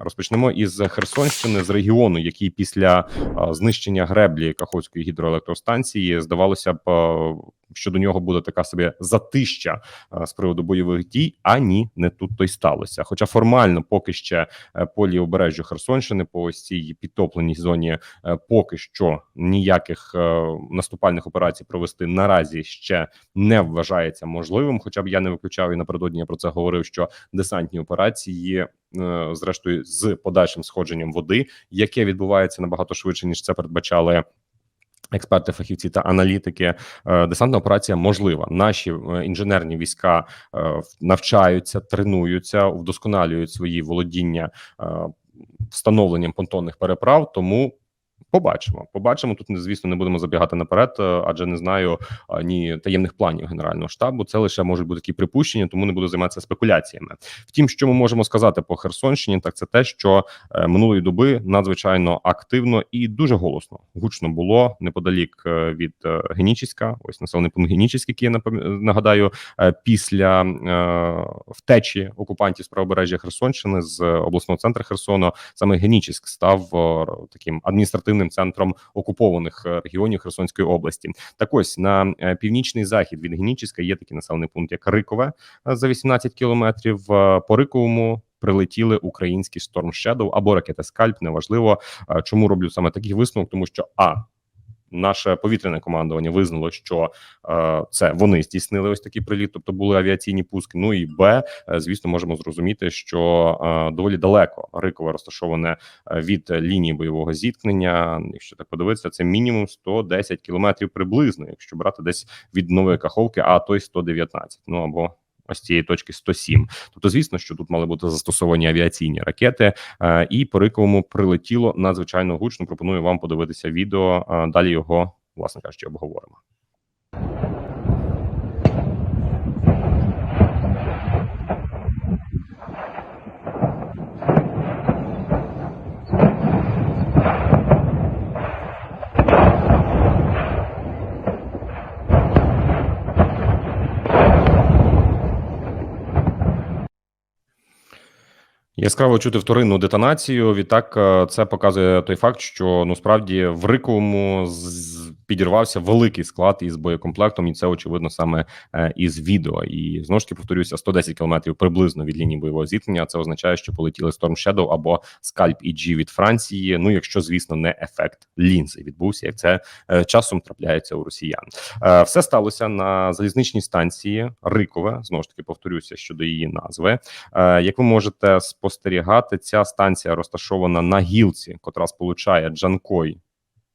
Розпочнемо із Херсонщини з регіону, який після знищення греблі Каховської гідроелектростанції здавалося б, що до нього буде така собі затища з приводу бойових дій. А ні, не тут то й сталося. Хоча формально поки ще е, по лівобережжю Херсонщини, по ось цій підтопленій зоні, е, поки що ніяких е, наступальних операцій провести наразі ще не вважається можливим. Хоча б я не виключав і напередодні я про це говорив, що десантні операції. е, Зрештою, з подальшим сходженням води, яке відбувається набагато швидше ніж це передбачали експерти, фахівці та аналітики. Е, Десантна операція можлива. Наші е, інженерні війська е, навчаються, тренуються, вдосконалюють свої володіння встановленням понтонних переправ. Тому побачимо. Побачимо тут. Звісно, не будемо забігати наперед, е, адже не знаю а, ні таємних планів генерального штабу. Це лише можуть бути такі припущення, тому не буду займатися спекуляціями. Втім, що ми можемо сказати по Херсонщині, так це те, що е, минулої доби надзвичайно активно і дуже голосно гучно було неподалік е, від е, Генічіська. Ось населений пункт Генічіський, який я нагадаю, е, після е, втечі окупантів з правобережжя Херсонщини з обласного центру Херсону. Саме Генічіськ став е, таким адміністративним центром окупованих е, регіонів Херсонської області. Так ось на е, північний захід від Генічіська є такий населений пункт, як Рикове за 18 кілометрів. Е, По Риковому прилетіли українські Storm Shadow або ракети Скальп. Неважливо. Чому роблю саме такий висновок, тому що а. Наше повітряне командування визнало, що е, це вони здійснили ось такий приліт, тобто були авіаційні пуски. Ну і Б, е, звісно, можемо зрозуміти, що е, доволі далеко Рикове розташоване е, від лінії бойового зіткнення. Якщо так подивитися, це мінімум 110 кілометрів приблизно, якщо брати десь від нової каховки, а то й 119, ну або ось цієї точки 107. Тобто, звісно, що тут мали бути застосовані авіаційні ракети, е, і по Риковому прилетіло надзвичайно гучно. Пропоную вам подивитися відео. е, Далі його, власне кажучи, обговоримо. Яскраво чути вторинну детонацію. Відтак, е, це показує той факт, що ну справді в Риковому підірвався великий склад із боєкомплектом, і це очевидно саме е, із відео. І знову ж таки повторюся, 110 кілометрів приблизно від лінії бойового зіткнення. Це означає, що полетіли Storm Shadow або Scalp EG від Франції. Ну, якщо звісно, не ефект лінзи відбувся, як це е, часом трапляється у росіян. Е, Все сталося на залізничній станції Рикове. Знову ж таки повторюся щодо її назви. Як ви можете спостерігати, ця станція розташована на гілці, котра сполучає Джанкой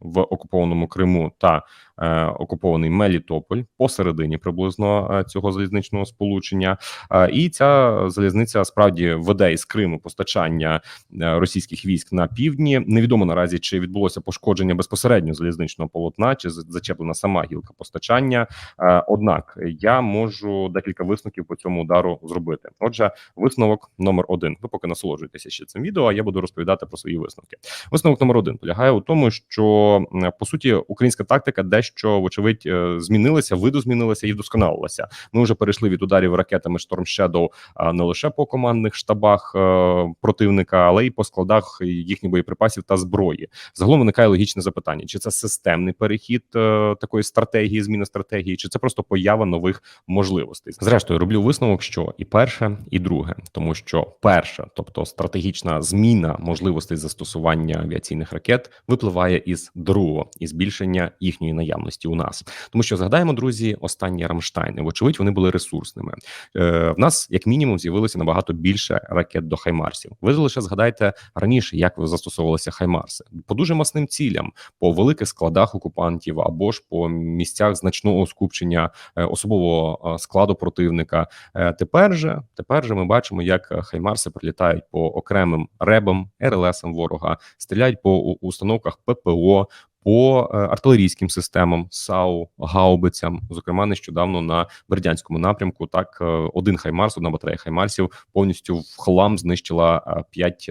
в окупованому Криму та е, окупований Мелітополь посередині приблизно е, цього залізничного сполучення. Е, і ця залізниця справді веде із Криму постачання е, російських військ на півдні. Невідомо наразі чи відбулося пошкодження безпосередньо залізничного полотна, чи зачеплена сама гілка постачання. Е, однак я можу декілька висновків по цьому удару зробити. Отже, висновок номер один. Ви поки насолоджуєтеся ще цим відео. А я буду розповідати про свої висновки. Висновок номер один полягає у тому, що м, по суті українська тактика дещо вочевидь е, змінилася, видозмінилася і вдосконалилася. Ми вже перейшли від ударів ракетами Storm Shadow не лише по командних штабах е, противника, але й по складах їхніх боєприпасів та зброї. Загалом виникає логічне запитання: чи це системний перехід е, такої стратегії, зміни стратегії, чи це просто поява нових можливостей? Зрештою, роблю висновок, що і перше, і друге, тому що перша, тобто стратегічна зміна можливостей застосування авіаційних ракет, випливає із другого і збільшення їхньої наявності у нас. Тому що згадаємо, друзі, останні Рамштайни. Вочевидь, вони були ресурсними. Е, в нас, як мінімум, з'явилося набагато більше ракет до Хаймарсів. Ви лише згадайте раніше, як застосовувалися Хаймарси по дуже масним цілям, по великих складах окупантів або ж по місцях значного скупчення е, особового е, складу противника. Е, Тепер же тепер же ми бачимо, як Хаймарси прилітають по окремим ребам, РЛСам ворога, стріляють по установках ППО. По е, артилерійським системам САУ, гаубицям, зокрема, нещодавно на Бердянському напрямку, так е, один Хаймарс, одна батарея Хаймарсів повністю в хлам знищила е, п'ять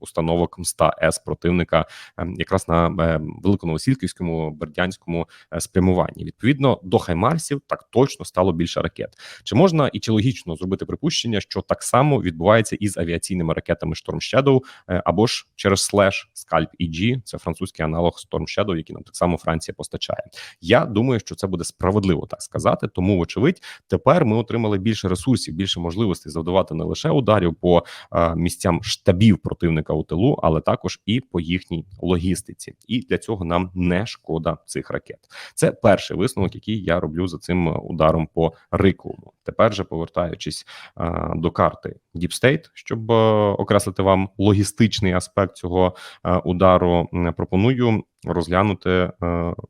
установок МСТА С противника, якраз на великоновосілківському бердянському спрямуванні. Відповідно до Хаймарсів, так точно стало більше ракет. Чи можна і чи логічно зробити припущення, що так само відбувається із авіаційними ракетами Storm Shadow, або ж через Slash Scalp EG, це французький аналог Storm Shadow, який нам так само Франція постачає. Я думаю, що це буде справедливо так сказати. Тому, вочевидь, тепер ми отримали більше ресурсів, більше можливостей завдавати не лише ударів по е, місцям штабів противника у тилу, але також і по їхній логістиці. І для цього нам не шкода цих ракет. Це перший висновок, який я роблю за цим ударом по Риковому. Тепер же повертаючись е, до карти Deep State, щоб е, окреслити вам логістичний аспект цього е, удару, пропоную розглянути е,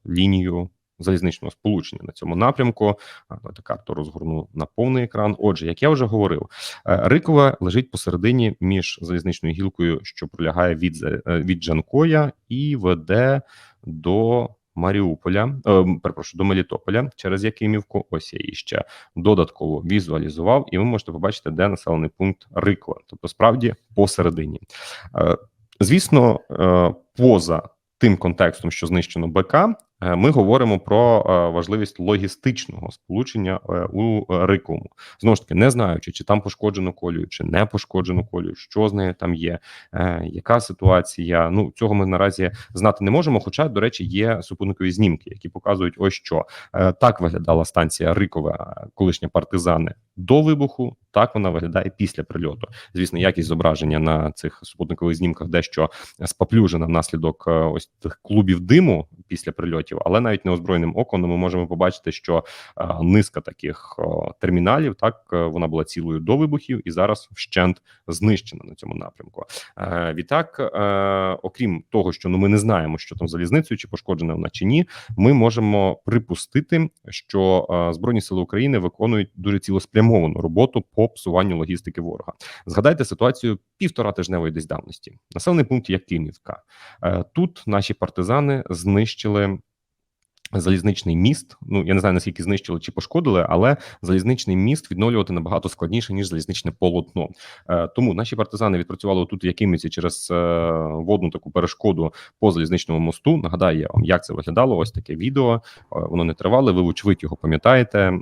лінію залізничного сполучення на цьому напрямку. Давайте карту розгорну на повний екран. Отже, як я вже говорив, е, Рикове лежить посередині між залізничною гілкою, що пролягає від е, від Джанкоя, і веде до Маріуполя, е, перепрошую, до Мелітополя через Якимівку. Ось я її ще додатково візуалізував, і ви можете побачити, де населений пункт Рикове, тобто справді посередині. Е, Звісно, е, поза тим контекстом, що знищено БК, е, ми говоримо про е, важливість логістичного сполучення е, у Риковому. Знову ж таки, не знаючи, чи там пошкоджено колію, чи не пошкоджено колію, що з нею там є, яка ситуація. Ну цього ми наразі знати не можемо. Хоча, до речі, є супутникові знімки, які показують, ось що так виглядала станція Рикове, е, колишня партизани до вибуху. Так вона виглядає після прильоту. Звісно, якість зображення на цих супутникових знімках дещо споплюжена внаслідок е, ось тих клубів диму після прильотів, але навіть неозброєним оком ми можемо побачити, що е, низка таких терміналів так е, вона була цілою до вибухів і зараз вщент знищена на цьому напрямку. Відтак, окрім того, що ну ми не знаємо, що там залізницею, чи пошкоджена вона чи ні, ми можемо припустити, що збройні сили України виконують дуже цілеспрямовану роботу по псуванню логістики ворога. Згадайте ситуацію півтора тижневої десь давності. Населений пункт Якимівка. Е, Тут наші партизани знищили. Залізничний міст, ну я не знаю наскільки знищили чи пошкодили, але залізничний міст відновлювати набагато складніше ніж залізничне полотно. Е, тому наші партизани відпрацювали тут Якимівці через е, водну таку перешкоду по залізничному мосту. Нагадаю я вам, як це виглядало. Ось таке відео. Е, воно не тривале. Ви вочевидь його пам'ятаєте.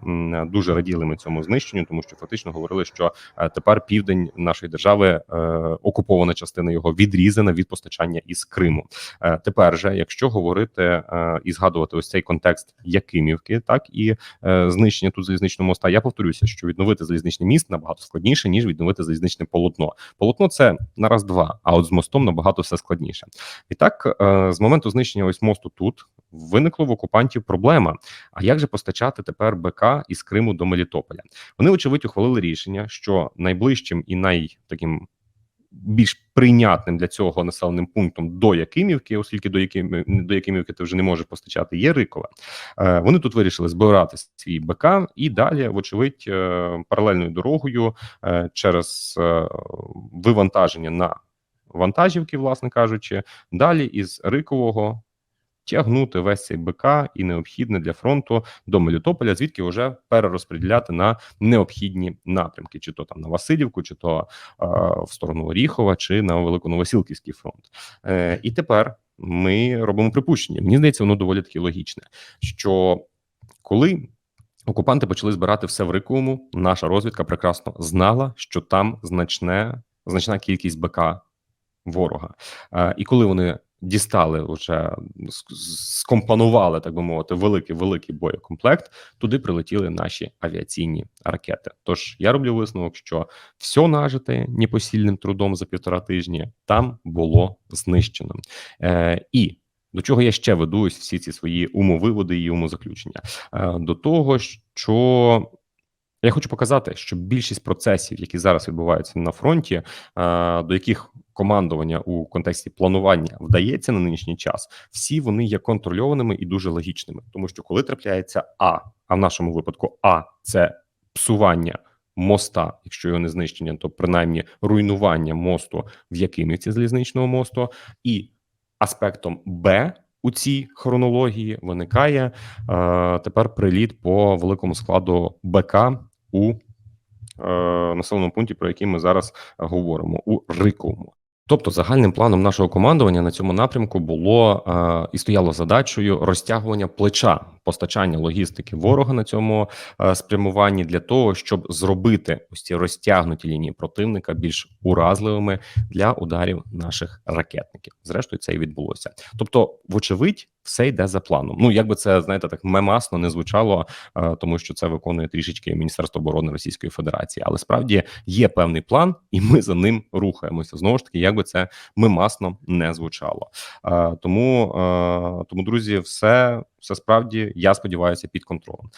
Дуже раділи ми цьому знищенню, тому що фактично говорили, що е, тепер південь нашої держави е, окупована частина його відрізана від постачання із Криму. Е, Тепер же, якщо говорити е, і згадувати ось цей контекст Якимівки, так і е, знищення тут залізничного моста, я повторюся, що відновити залізничний міст набагато складніше ніж відновити залізничне полотно. Полотно це на раз два, а от з мостом набагато все складніше. І так, е, з моменту знищення ось мосту тут виникло в окупантів проблема. А як же постачати тепер БК із Криму до Мелітополя? Вони очевидь ухвалили рішення, що найближчим і най таким більш прийнятним для цього населеним пунктом до Якимівки, оскільки до Яким до Якимівки ти вже не можеш постачати, є Рикове. Е, Вони тут вирішили збирати свій БК і далі, вочевидь, е, паралельною дорогою е, через вивантаження на вантажівки, власне кажучи, далі із Рикового. Тягнути весь цей БК і необхідне для фронту до Мелітополя, звідки вже перерозподіляти на необхідні напрямки, чи то там на Васильівку, чи то е, в сторону Оріхова, чи на Великоновосілківський фронт. Е, і тепер ми робимо припущення. Мені здається, воно доволі таки логічне. Що коли окупанти почали збирати все в Риковому, наша розвідка прекрасно знала, що там значне значна кількість БК ворога. Е, і коли вони дістали вже ск- скомпонували, так би мовити, великий великий боєкомплект. Туди прилетіли наші авіаційні ракети. Тож я роблю висновок, що все нажите непосильним трудом за півтора тижні там було знищено. Е, і до чого я ще веду ось всі ці свої умовиводи і умозаключення? Е, до того, що я хочу показати, що більшість процесів, які зараз відбуваються на фронті, е, до яких командування у контексті планування вдається на нинішній час, всі вони є контрольованими і дуже логічними, тому що коли трапляється А, а в нашому випадку А це псування моста, якщо його не знищення, то принаймні руйнування мосту в Якимівці залізничного мосту, і аспектом Б. У цій хронології виникає е, тепер приліт по великому складу БК у е, населеному пункті, про який ми зараз говоримо, у Риковому. Тобто, загальним планом нашого командування на цьому напрямку було е, і стояло задачею розтягування плеча постачання логістики ворога на цьому е, спрямуванні для того, щоб зробити ось ці розтягнуті лінії противника більш уразливими для ударів наших ракетників. Зрештою, це і відбулося. Тобто, вочевидь, все йде за планом. Ну як би це знаєте, так мемасно не звучало, е, тому що це виконує трішечки Міністерство оборони Російської Федерації, але справді є певний план, і ми за ним рухаємося. Знову ж таки, як би це мемасно не звучало. Е, Тому, тому, друзі, все, все справді я сподіваюся під контролем.